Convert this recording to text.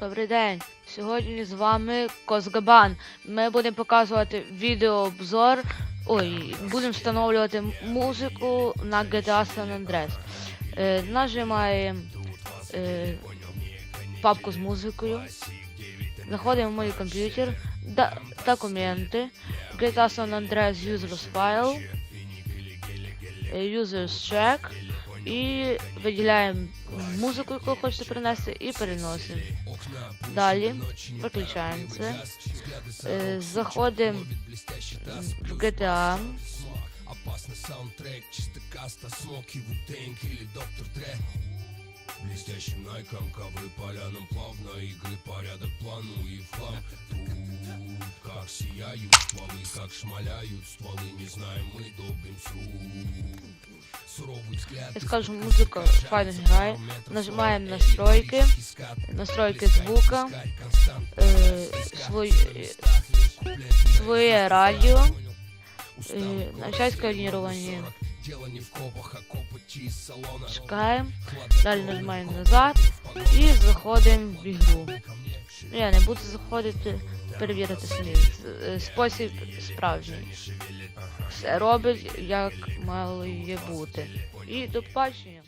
Добрий день. Сьогодні з вами Козгабан. Ми будемо показувати відеообзор. Ой, будемо встановлювати музику на GTA San Andreas. Е, нажимаємо е, папку з музикою. Заходимо в мій комп'ютер. Документи. GTA San Andreas Users File. е, Users Check. І виділяємо музику, яку хочете принести, і переносимо. Далі виключаємо це. Е, Заходимо в GTA. Опасный саундтрек, чисто каста, смоки, вутенг или доктор Дре Блестящим найком, ковры полянам плавно Игры порядок плану и в хлам Тут как сияют стволы, как шмаляют стволы Не знаем мы, долбим сруб Суровый взгляд я скажу, музика файно грає. Нажимаємо настройки, настройки звука, е, свої, своє радіо, е, навчать салона Чекаємо, далі нажимаємо назад і заходимо в ігру. Ну, я не буду заходити, перевірити самі. Спосіб справжній. Все робить, як мало бути. І до побачення.